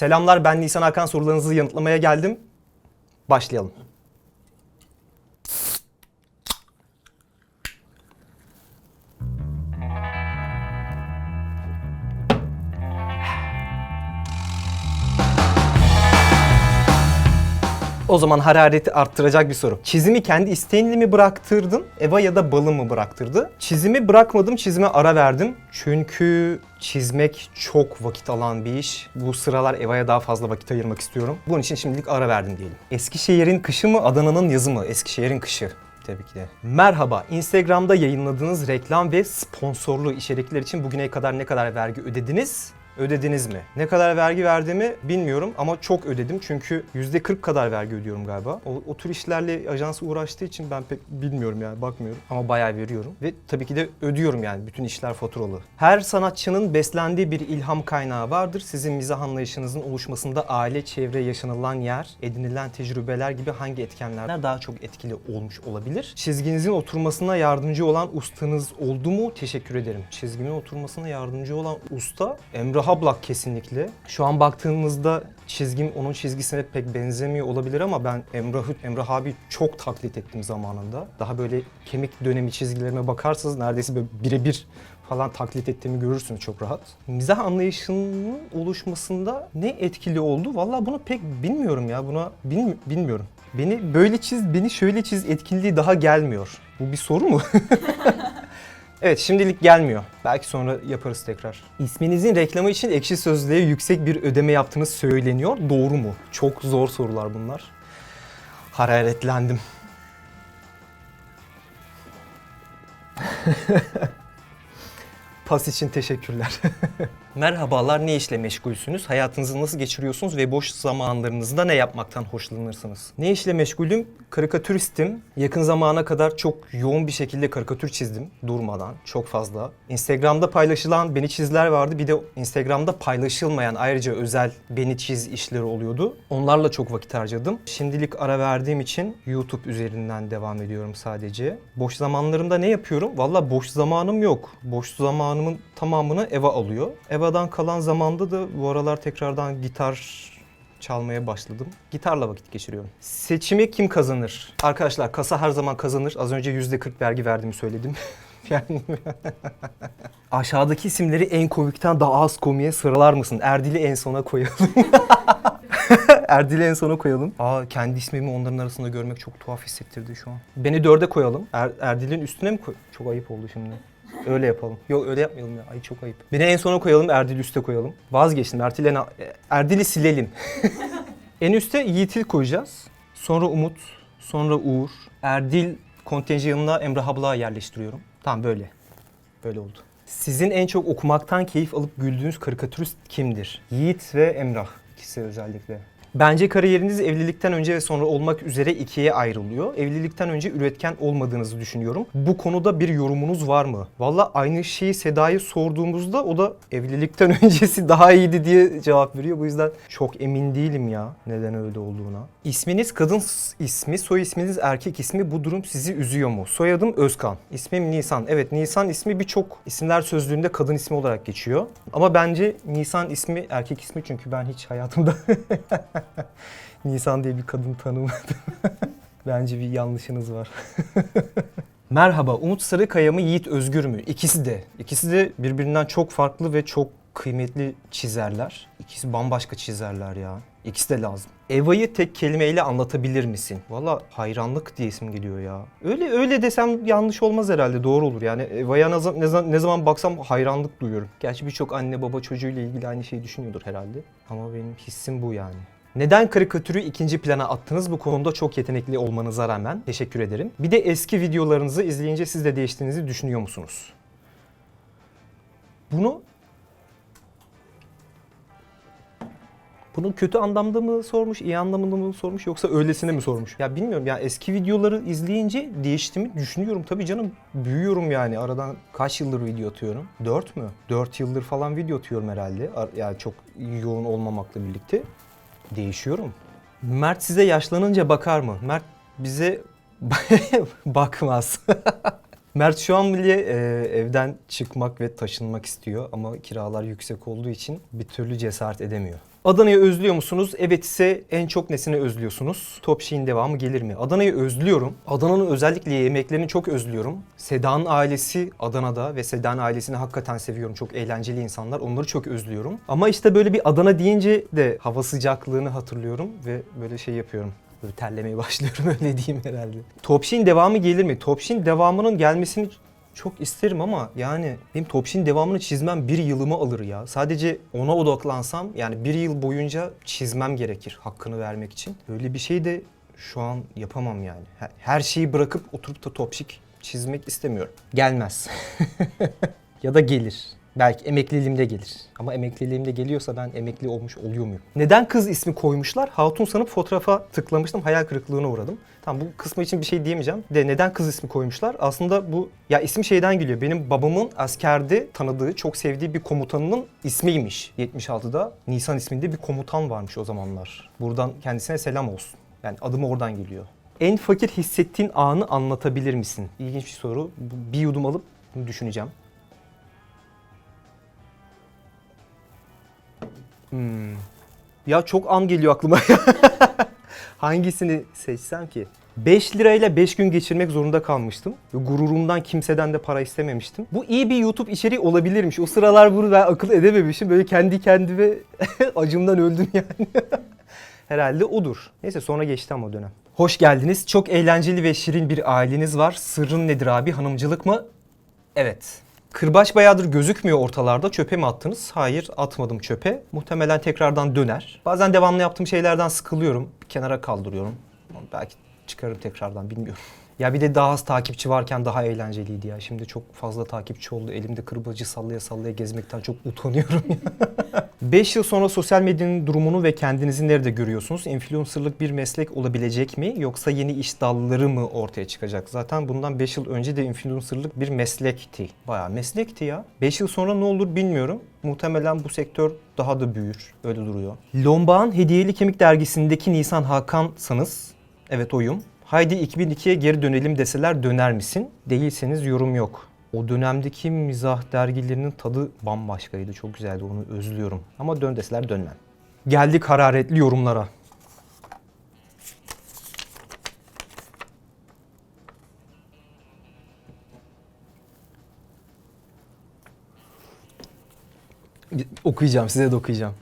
Selamlar ben Nisan Hakan sorularınızı yanıtlamaya geldim. Başlayalım. O zaman harareti arttıracak bir soru. Çizimi kendi isteğinle mi bıraktırdın? Eva ya da Balım mı bıraktırdı? Çizimi bırakmadım, çizime ara verdim. Çünkü çizmek çok vakit alan bir iş. Bu sıralar Eva'ya daha fazla vakit ayırmak istiyorum. Bunun için şimdilik ara verdim diyelim. Eskişehir'in kışı mı, Adana'nın yazı mı? Eskişehir'in kışı. Tabii ki de. Merhaba. Instagram'da yayınladığınız reklam ve sponsorlu içerikler için bugüne kadar ne kadar vergi ödediniz? Ödediniz mi? Ne kadar vergi verdiğimi bilmiyorum ama çok ödedim çünkü %40 kadar vergi ödüyorum galiba. O, o tür işlerle ajans uğraştığı için ben pek bilmiyorum yani bakmıyorum ama bayağı veriyorum. Ve tabii ki de ödüyorum yani bütün işler faturalı. Her sanatçının beslendiği bir ilham kaynağı vardır. Sizin mizah anlayışınızın oluşmasında aile, çevre, yaşanılan yer, edinilen tecrübeler gibi hangi etkenler daha çok etkili olmuş olabilir? Çizginizin oturmasına yardımcı olan ustanız oldu mu? Teşekkür ederim. Çizgimin oturmasına yardımcı olan usta Emre Hablak kesinlikle. Şu an baktığımızda çizgim onun çizgisine pek benzemiyor olabilir ama ben Emrah, Emrah abi çok taklit ettim zamanında. Daha böyle kemik dönemi çizgilerime bakarsanız neredeyse birebir falan taklit ettiğimi görürsünüz çok rahat. Mizah anlayışının oluşmasında ne etkili oldu? Vallahi bunu pek bilmiyorum ya. Buna bil- bilmiyorum. Beni böyle çiz, beni şöyle çiz etkinliği daha gelmiyor. Bu bir soru mu? Evet şimdilik gelmiyor. Belki sonra yaparız tekrar. İsminizin reklamı için ekşi sözlüğe yüksek bir ödeme yaptığınız söyleniyor. Doğru mu? Çok zor sorular bunlar. Hararetlendim. Pas için teşekkürler. Merhabalar, ne işle meşgulsünüz? Hayatınızı nasıl geçiriyorsunuz ve boş zamanlarınızda ne yapmaktan hoşlanırsınız? Ne işle meşgulüm? Karikatüristim. Yakın zamana kadar çok yoğun bir şekilde karikatür çizdim durmadan, çok fazla. Instagram'da paylaşılan beni çizler vardı. Bir de Instagram'da paylaşılmayan ayrıca özel beni çiz işleri oluyordu. Onlarla çok vakit harcadım. Şimdilik ara verdiğim için YouTube üzerinden devam ediyorum sadece. Boş zamanlarımda ne yapıyorum? Valla boş zamanım yok. Boş zamanımın tamamını Eva alıyor. Eva'dan kalan zamanda da bu aralar tekrardan gitar çalmaya başladım. Gitarla vakit geçiriyorum. Seçimi kim kazanır? Arkadaşlar kasa her zaman kazanır. Az önce %40 vergi verdiğimi söyledim. yani Aşağıdaki isimleri en komikten daha az komiğe sıralar mısın? Erdil'i en sona koyalım. Erdil'i en sona koyalım. Aa kendi ismimi onların arasında görmek çok tuhaf hissettirdi şu an. Beni dörde koyalım. Er- Erdil'in üstüne mi koy? Çok ayıp oldu şimdi. Öyle yapalım. Yok öyle yapmayalım ya. Ay çok ayıp. Beni en sona koyalım, Erdil'i üste koyalım. Vazgeçtim. Erdil'i, Erdil'i silelim. en üste Yiğit'i koyacağız. Sonra Umut, sonra Uğur. Erdil kontenjanına Emrah Abla'ya yerleştiriyorum. Tamam böyle. Böyle oldu. Sizin en çok okumaktan keyif alıp güldüğünüz karikatürist kimdir? Yiğit ve Emrah. İkisi özellikle. Bence kariyeriniz evlilikten önce ve sonra olmak üzere ikiye ayrılıyor. Evlilikten önce üretken olmadığınızı düşünüyorum. Bu konuda bir yorumunuz var mı? Valla aynı şeyi Seda'ya sorduğumuzda o da evlilikten öncesi daha iyiydi diye cevap veriyor. Bu yüzden çok emin değilim ya neden öyle olduğuna. İsminiz kadın ismi, soy isminiz erkek ismi. Bu durum sizi üzüyor mu? Soyadım Özkan. İsmim Nisan. Evet Nisan ismi birçok isimler sözlüğünde kadın ismi olarak geçiyor. Ama bence Nisan ismi erkek ismi çünkü ben hiç hayatımda Nisan diye bir kadın tanımadım. Bence bir yanlışınız var. Merhaba, Umut Sarıkaya mı, Yiğit Özgür mü? İkisi de. İkisi de birbirinden çok farklı ve çok kıymetli çizerler. İkisi bambaşka çizerler ya. İkisi de lazım. Eva'yı tek kelimeyle anlatabilir misin? Valla hayranlık diye isim geliyor ya. Öyle öyle desem yanlış olmaz herhalde. Doğru olur. Yani Eva'ya ne, ne, ne zaman baksam hayranlık duyuyorum. Gerçi birçok anne baba çocuğuyla ilgili aynı şeyi düşünüyordur herhalde. Ama benim hissim bu yani. Neden karikatürü ikinci plana attınız? Bu konuda çok yetenekli olmanıza rağmen teşekkür ederim. Bir de eski videolarınızı izleyince siz de değiştiğinizi düşünüyor musunuz? Bunu bunu kötü anlamda mı sormuş, iyi anlamında mı sormuş yoksa öylesine mi sormuş? Ya bilmiyorum ya eski videoları izleyince değiştiğimi düşünüyorum. Tabii canım büyüyorum yani. Aradan kaç yıldır video atıyorum? 4 mü? 4 yıldır falan video atıyorum herhalde. Yani çok yoğun olmamakla birlikte değişiyorum. Mert size yaşlanınca bakar mı? Mert bize bakmaz. Mert şu an bile e, evden çıkmak ve taşınmak istiyor ama kiralar yüksek olduğu için bir türlü cesaret edemiyor. Adana'yı özlüyor musunuz? Evet ise en çok nesini özlüyorsunuz? Top şeyin devamı gelir mi? Adana'yı özlüyorum. Adana'nın özellikle yemeklerini çok özlüyorum. Seda'nın ailesi Adana'da ve Seda'nın ailesini hakikaten seviyorum. Çok eğlenceli insanlar. Onları çok özlüyorum. Ama işte böyle bir Adana deyince de hava sıcaklığını hatırlıyorum ve böyle şey yapıyorum. Böyle terlemeye başlıyorum öyle diyeyim herhalde. Topşin devamı gelir mi? Topşin devamının gelmesini çok isterim ama yani benim Topşin devamını çizmem bir yılımı alır ya. Sadece ona odaklansam yani bir yıl boyunca çizmem gerekir hakkını vermek için. Öyle bir şey de şu an yapamam yani. Her şeyi bırakıp oturup da Topşik çizmek istemiyorum. Gelmez. ya da gelir. Belki emekliliğimde gelir. Ama emekliliğimde geliyorsa ben emekli olmuş oluyor muyum? Neden kız ismi koymuşlar? Hatun sanıp fotoğrafa tıklamıştım. Hayal kırıklığına uğradım. Tamam bu kısmı için bir şey diyemeyeceğim. De neden kız ismi koymuşlar? Aslında bu ya isim şeyden geliyor. Benim babamın askerde tanıdığı, çok sevdiği bir komutanının ismiymiş 76'da. Nisan isminde bir komutan varmış o zamanlar. Buradan kendisine selam olsun. Yani adımı oradan geliyor. En fakir hissettiğin anı anlatabilir misin? İlginç bir soru. Bir yudum alıp bunu düşüneceğim. Hmm. Ya çok an geliyor aklıma. Hangisini seçsem ki? 5 lirayla 5 gün geçirmek zorunda kalmıştım. Gururumdan kimseden de para istememiştim. Bu iyi bir YouTube içeriği olabilirmiş. O sıralar bunu ben akıl edememişim. Böyle kendi kendime acımdan öldüm yani. Herhalde odur. Neyse sonra geçti ama dönem. Hoş geldiniz. Çok eğlenceli ve şirin bir aileniz var. Sırrın nedir abi? Hanımcılık mı? Evet. Kırbaç bayağıdır gözükmüyor ortalarda. Çöpe mi attınız? Hayır atmadım çöpe. Muhtemelen tekrardan döner. Bazen devamlı yaptığım şeylerden sıkılıyorum. Bir kenara kaldırıyorum. Belki çıkarım tekrardan bilmiyorum. Ya bir de daha az takipçi varken daha eğlenceliydi ya. Şimdi çok fazla takipçi oldu. Elimde kırbacı sallaya sallaya gezmekten çok utanıyorum. 5 yıl sonra sosyal medyanın durumunu ve kendinizi nerede görüyorsunuz? Influencerlık bir meslek olabilecek mi yoksa yeni iş dalları mı ortaya çıkacak? Zaten bundan 5 yıl önce de influencerlık bir meslekti. Bayağı meslekti ya. 5 yıl sonra ne olur bilmiyorum. Muhtemelen bu sektör daha da büyür. Öyle duruyor. Lombağın Hediyeli Kemik dergisindeki Nisan Hakan'sanız Evet oyum. Haydi 2002'ye geri dönelim deseler döner misin? Değilseniz yorum yok. O dönemdeki mizah dergilerinin tadı bambaşkaydı. Çok güzeldi onu özlüyorum. Ama dön deseler dönmem. Geldik hararetli yorumlara. Okuyacağım, size de okuyacağım.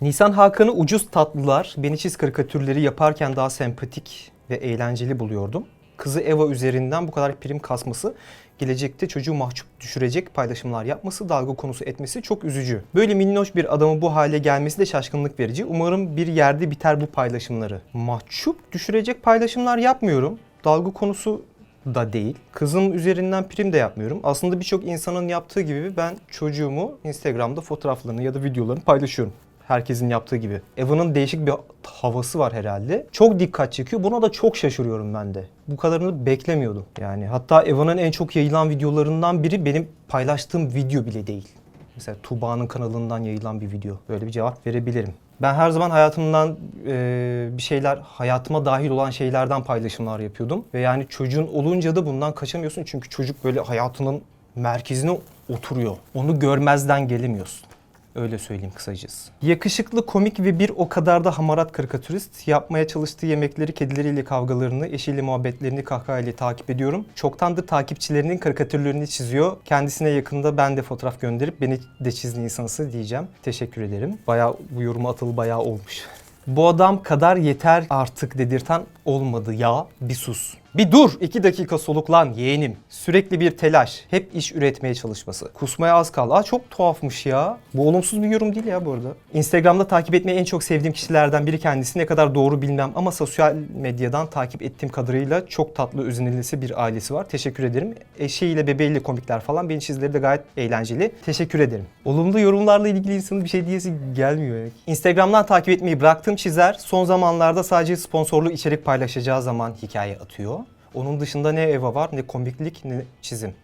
Nisan Hakan'ı ucuz tatlılar, beni çiz karikatürleri yaparken daha sempatik ve eğlenceli buluyordum. Kızı Eva üzerinden bu kadar prim kasması, gelecekte çocuğu mahcup düşürecek paylaşımlar yapması, dalga konusu etmesi çok üzücü. Böyle minnoş bir adamın bu hale gelmesi de şaşkınlık verici. Umarım bir yerde biter bu paylaşımları. Mahcup düşürecek paylaşımlar yapmıyorum. Dalga konusu da değil. Kızım üzerinden prim de yapmıyorum. Aslında birçok insanın yaptığı gibi ben çocuğumu Instagram'da fotoğraflarını ya da videolarını paylaşıyorum. Herkesin yaptığı gibi. Eva'nın değişik bir havası var herhalde. Çok dikkat çekiyor. Buna da çok şaşırıyorum ben de. Bu kadarını beklemiyordum. Yani hatta Eva'nın en çok yayılan videolarından biri benim paylaştığım video bile değil. Mesela Tuba'nın kanalından yayılan bir video. Böyle bir cevap verebilirim. Ben her zaman hayatımdan e, bir şeyler, hayatıma dahil olan şeylerden paylaşımlar yapıyordum. Ve yani çocuğun olunca da bundan kaçamıyorsun. Çünkü çocuk böyle hayatının merkezine oturuyor. Onu görmezden gelemiyorsun. Öyle söyleyeyim kısacası. Yakışıklı, komik ve bir o kadar da hamarat karikatürist. Yapmaya çalıştığı yemekleri, kedileriyle kavgalarını, eşiyle muhabbetlerini kahkahayla takip ediyorum. Çoktandır takipçilerinin karikatürlerini çiziyor. Kendisine yakında ben de fotoğraf gönderip beni de çizdi insansı diyeceğim. Teşekkür ederim. Bayağı bu yorumu atılı bayağı olmuş. Bu adam kadar yeter artık dedirten olmadı ya. Bir sus. Bir dur. iki dakika soluklan yeğenim. Sürekli bir telaş. Hep iş üretmeye çalışması. Kusmaya az kaldı. Aa çok tuhafmış ya. Bu olumsuz bir yorum değil ya bu arada. Instagram'da takip etmeyi en çok sevdiğim kişilerden biri kendisi. Ne kadar doğru bilmem ama sosyal medyadan takip ettiğim kadarıyla çok tatlı özenilisi bir ailesi var. Teşekkür ederim. Eşiyle bebeğiyle komikler falan. Beni çizileri de gayet eğlenceli. Teşekkür ederim. Olumlu yorumlarla ilgili insanın bir şey diyesi gelmiyor. Yani. Instagram'dan takip etmeyi bıraktığım çizer son zamanlarda sadece sponsorlu içerik paylaşacağı zaman hikaye atıyor. Onun dışında ne Eva var, ne komiklik, ne çizim.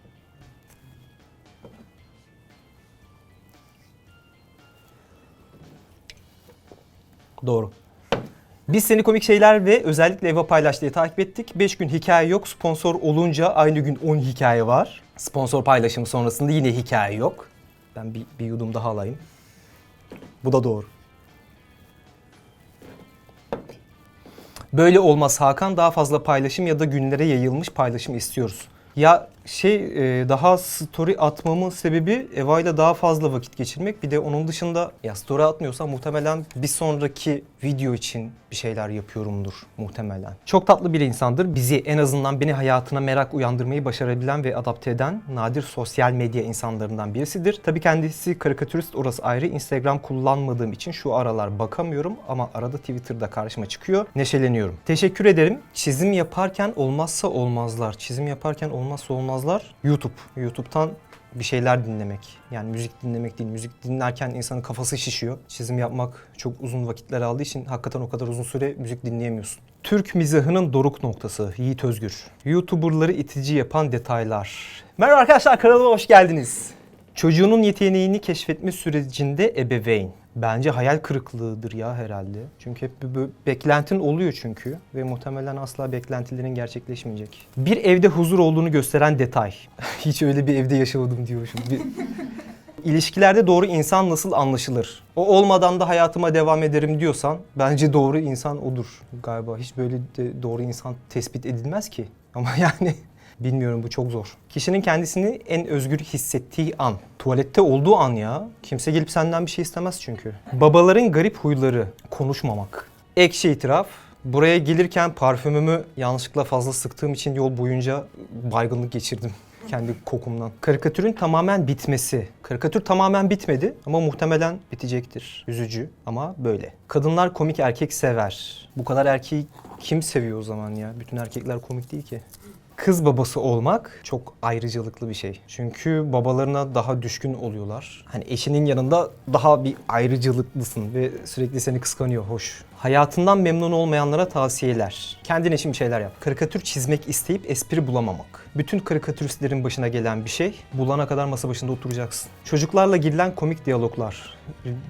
Doğru. Biz seni komik şeyler ve özellikle Eva paylaştığı takip ettik. 5 gün hikaye yok. Sponsor olunca aynı gün 10 hikaye var. Sponsor paylaşımı sonrasında yine hikaye yok. Ben bir, bir yudum daha alayım. Bu da doğru. Böyle olmaz Hakan. Daha fazla paylaşım ya da günlere yayılmış paylaşım istiyoruz. Ya şey e, daha story atmamın sebebi Eva ile daha fazla vakit geçirmek. Bir de onun dışında ya story atmıyorsam muhtemelen bir sonraki video için bir şeyler yapıyorumdur muhtemelen. Çok tatlı bir insandır. Bizi en azından beni hayatına merak uyandırmayı başarabilen ve adapte eden nadir sosyal medya insanlarından birisidir. Tabii kendisi karikatürist orası ayrı. Instagram kullanmadığım için şu aralar bakamıyorum ama arada Twitter'da karşıma çıkıyor. Neşeleniyorum. Teşekkür ederim. Çizim yaparken olmazsa olmazlar. Çizim yaparken olmazsa olmazlar. YouTube. YouTube'tan bir şeyler dinlemek. Yani müzik dinlemek değil. Müzik dinlerken insanın kafası şişiyor. Çizim yapmak çok uzun vakitler aldığı için hakikaten o kadar uzun süre müzik dinleyemiyorsun. Türk mizahının doruk noktası Yiğit Özgür. YouTuber'ları itici yapan detaylar. Merhaba arkadaşlar kanalıma hoş geldiniz. Çocuğunun yeteneğini keşfetme sürecinde ebeveyn. Bence hayal kırıklığıdır ya herhalde. Çünkü hep bir beklentin oluyor çünkü ve muhtemelen asla beklentilerin gerçekleşmeyecek. Bir evde huzur olduğunu gösteren detay. Hiç öyle bir evde yaşamadım diyormuşum. Bir... İlişkilerde doğru insan nasıl anlaşılır? O olmadan da hayatıma devam ederim diyorsan bence doğru insan odur galiba. Hiç böyle de doğru insan tespit edilmez ki. Ama yani bilmiyorum bu çok zor. Kişinin kendisini en özgür hissettiği an. Tuvalette olduğu an ya. Kimse gelip senden bir şey istemez çünkü. Babaların garip huyları. Konuşmamak. Ekşi itiraf. Buraya gelirken parfümümü yanlışlıkla fazla sıktığım için yol boyunca baygınlık geçirdim kendi kokumdan. Karikatürün tamamen bitmesi. Karikatür tamamen bitmedi ama muhtemelen bitecektir. Üzücü ama böyle. Kadınlar komik erkek sever. Bu kadar erkeği kim seviyor o zaman ya? Bütün erkekler komik değil ki. Kız babası olmak çok ayrıcalıklı bir şey. Çünkü babalarına daha düşkün oluyorlar. Hani eşinin yanında daha bir ayrıcalıklısın ve sürekli seni kıskanıyor, hoş. Hayatından memnun olmayanlara tavsiyeler. Kendin için şeyler yap. Karikatür çizmek isteyip espri bulamamak. Bütün karikatüristlerin başına gelen bir şey. Bulana kadar masa başında oturacaksın. Çocuklarla girilen komik diyaloglar.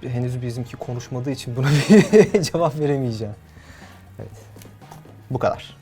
Henüz bizimki konuşmadığı için buna bir cevap veremeyeceğim. Evet. Bu kadar.